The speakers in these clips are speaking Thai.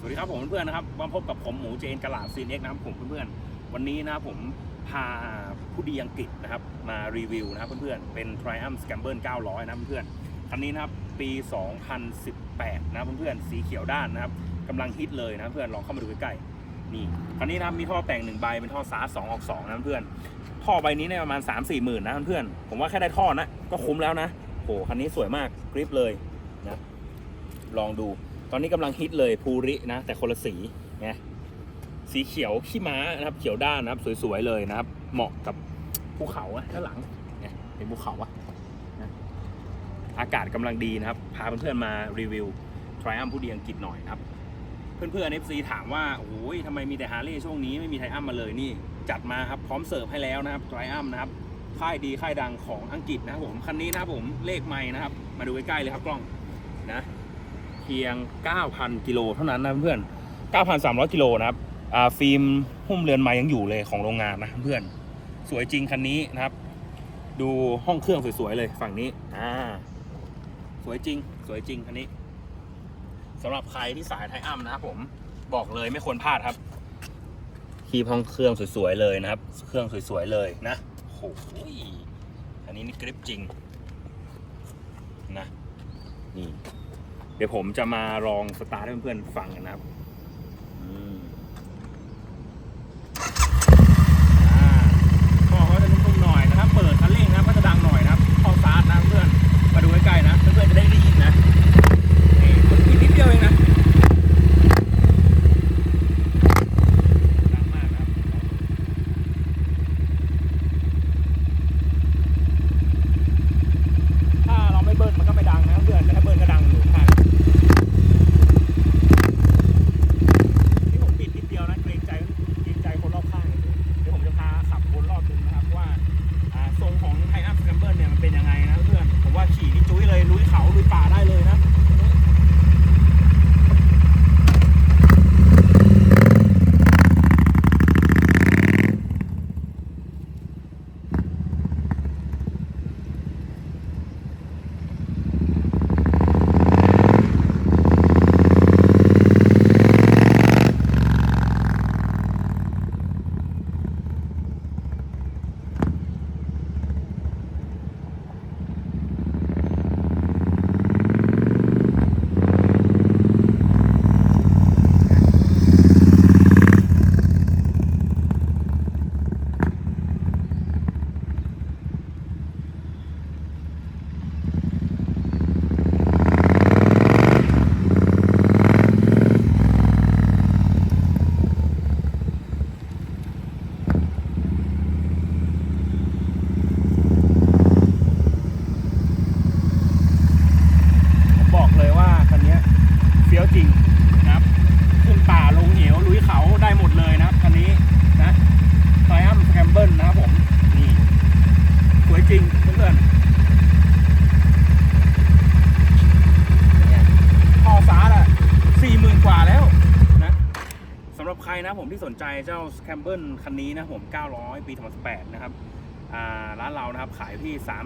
สวัสดีครับผมเพื่อนๆนะครับมาพบกับผมหมูเจนกะลาซีเอ็กนะครับผมเพื่อนๆวันนี้นะครับผมพาผู้ดีอังกฤษนะครับมารีวิวนะครับเพื่อนๆเป็น Triumph Scamble 900 นะเพื่อนๆคันนี้นะครับปี 2018 นะเพื่อนๆสีเขียวด้านนะครับกำลังฮิตเลยนะเพื่อนลองเข้ามาดูใกล้ๆนี่คันนี้นะครับมีท่อแต่งหนึ่งใบเป็นท่อซาร์สองออกสองนะเพื่อนท่อใบนี้เนี่ยประมาณ 3 4หมื่นนะเพื่อนผมว่าแค่ได้ท่อนะก็คุ้มแล้วนะโหคันนี้สวยมากกริปเลยนะลองดู ตอนนี้กำลังฮิตเลยภูรินะ แต่คนละสีไงสีเขียวขี้ม้านะครับ เขียวด้านนะครับ สวยๆเลยนะครับ เหมาะกับภูเขาอะด้านหลังเนี่ยเป็นภูเขาอะนะอากาศกำลังดีนะครับ พาเพื่อนๆมารีวิว Triumph ผู้ดีอังกฤษหน่อยนะครับ เพื่อนๆ FC ถามว่าโอ้ยทำไมมีแต่ฮาร์เลย์ช่วงนี้ไม่มีไทอัมมาเลยนี่ จัดมาครับพร้อมเสิร์ฟให้แล้วนะครับ Triumph นะครับค่ายดีค่ายดังของอังกฤษนะครับผมคันนี้นะครับผมเลขไม่นะครับ มาดูใกล้ๆเลยครับกล้องนะ พียง 9,000 กิโลเท่านั้นนะเพื่อน9,300 กิโลนะครับฟิล์มหุ้มเรือนไม้ยังอยู่เลยของโรงงานนะเพื่อน สวยจริงคันนี้นะครับ ดูห้องเครื่องสวยๆเลยฝั่งนี้อ่าสวยจริง สวยจริงคันนี้สำหรับใครที่สายไทอัมนะครับผมบอกเลยไม่ควรพลาดครับคีบห้องเครื่องสวยๆเลยนะครับ เครื่องสวยๆเลยนะโอ้โหอันนี้นี่กริปจริงนะนี่ เดี๋ยวผมจะมาลองสตาร์ทให้เพื่อนๆฟังกันนะครับอืมอ่าท่อเขาจะนุ่มๆหน่อยนะครับ เปิดคันเร่งนะครับก็จะดังหน่อยนะครับท่อสตาร์ทนะเพื่อน มาดูใกล้ๆนะ เพื่อนๆจะได้ได้ยินนะนี่มันอีกนิดเดียวเองนะดังมากนะครับ ถ้าเราไม่เบิ้ลมันก็ไม่ดังนะเพื่อนแต่ถ้าเบิ้ลก็ดังอยู่ข้างที่ผมปิดนิดเดียวนะเกรงใจเกรงใจคนรอบข้างเฉยๆเดี๋ยวผมจะพาขับวนรอบนึงนะครับว่าอ่าทรงของไทอัพสแคมเบิลเนี่ยมันเป็นยังไงนะเพื่อนผมว่าขี่นี่จุ้ยเลยลุยเขาลุยป่าได้เลยนะ ผมบอกเลยว่าคันเนี้ยเฟี้ยวจริงนะครับขึ้นป่าลงเหวลุยเขาได้หมดเลยนะครับคันนี้นะไทอัมแคมเบิลนะครับผมนี่สวยจริงเพื่อนๆท่อฟ้าละสี่หมื่นกว่าแล้วนะสำหรับใครนะผมที่สนใจเจ้าแคมเบิลคันนี้นะผม 900 ปี 2018 นะครับร้านเรานะครับขายที่ 3 9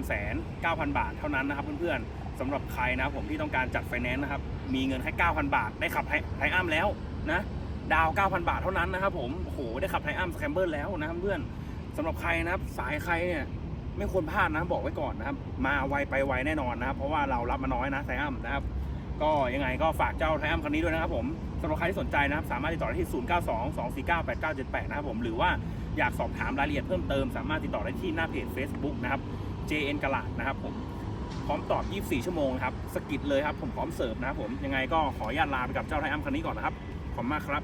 0 0 0 บาทเท่านั้นนะครับเพื่อนๆ สำหรับใครนะผมที่ต้องการจัดไฟแนนซ์นะครับ มีเงินให้9,000 บาท ได้ขับไทไทอัมแล้วนะ ดาว 9,000 บาทเท่านั้นนะครับผมโอ้โหได้ขับไทอัมสแคมเบิลแล้วนะครับเพื่อนสำหรับใครนะครับสายใครเนี่ยไม่ควรพลาดนะบอกไว้ก่อนนะครับ มาไวไปไวแน่นอนนะครับ เพราะว่าเรารับมาน้อยนะไทอัมนะครับ ก็ยังไงก็ฝากเจ้าไทอัมคันนี้ด้วยนะครับผมสำหรับใครที่สนใจนะครับ สามารถติดต่อได้ที่ 0 9 2 2 4 9 8 9 7 8 นะครับผมหรือว่าอยากสอบถามรายละเอียดเพิ่มเติม สามารถติดต่อได้ที่หน้าเพจ Facebook นะครับ JN กลาดนะครับผม พร้อมตอบ 24 ชั่วโมงครับสกิดเลยครับ ผมพร้อมเสิร์ฟนะครับผมยังไงก็ขออนุญาตลาไปกับเจ้าไทอัมคันนี้ก่อนนะครับ ขอบคุณมากครับ